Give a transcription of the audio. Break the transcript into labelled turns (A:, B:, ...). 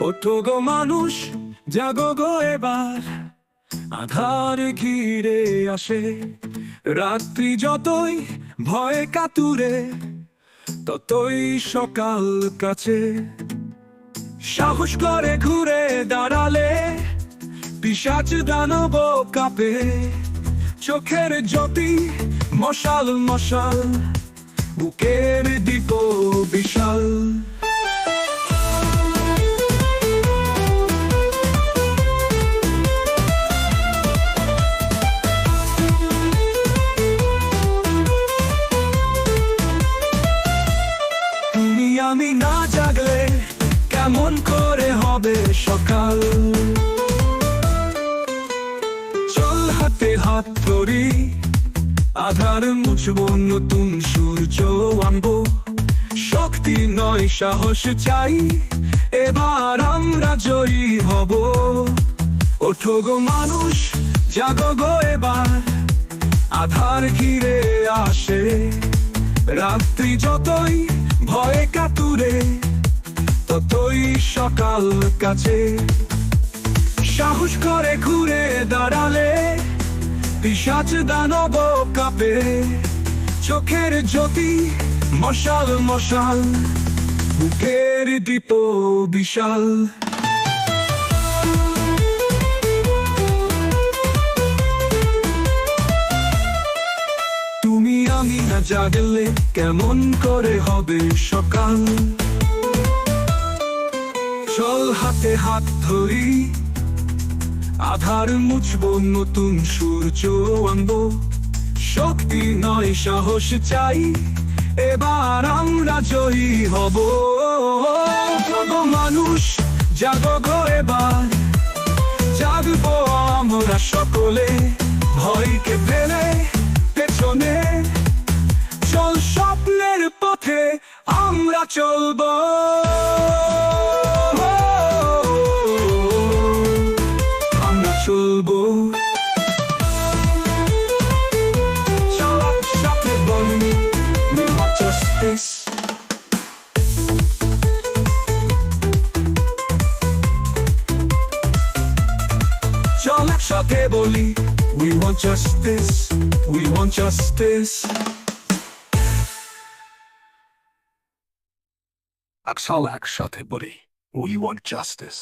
A: ওঠো গো মানুষ, জাগো গো এবার। আধার ঘিরে আসে, রাত্রি যতই ভয়ে কাতুরে, ততই সকাল কাছে। সাহস করে ঘুরে দাঁড়ালে পিসাচ দানব কাঁপে। চোখের জ্যোতি মশাল মশাল, বুকের দীপ বিশাল। আমি না জাগলে কেমন করে হবে সকাল? চল হাতে হাত ধরি, আধার মুছবো, নতুন সূর্য আনব। শক্তি নয়, সাহস চাই, এবার আমরা জয়ী হব। ওঠো গো মানুষ, জাগো গো এবার। আধার ঘিরে আসে, রাত্রি যতই সকাল কাছে। সাহস করে ঘুরে দাঁড়ালে পিসাচ দানব কাঁপে। চোখের জ্যোতি মশাল মশাল, বুকের দীপ বিশাল। তুমি আমি না জাগলে কেমন করে হবে সকাল? চল হাতে হাত ধরি। আধার মুছব, নতুন সূর্য আনব। শক্তি নয়, সাহস চাই, এবার আমরা জয়ী হব। মানুষ, জাগো গো এবার। জাগবো আমরা সকলে, ভয়কে ফেলে পেছনে। চল স্বপ্নের পথে আমরা চলবো। চলবো চল সাথে বন্ধু We want justice চল একসাথে বলি We want justice We want justice চল একসাথে বলি We want justice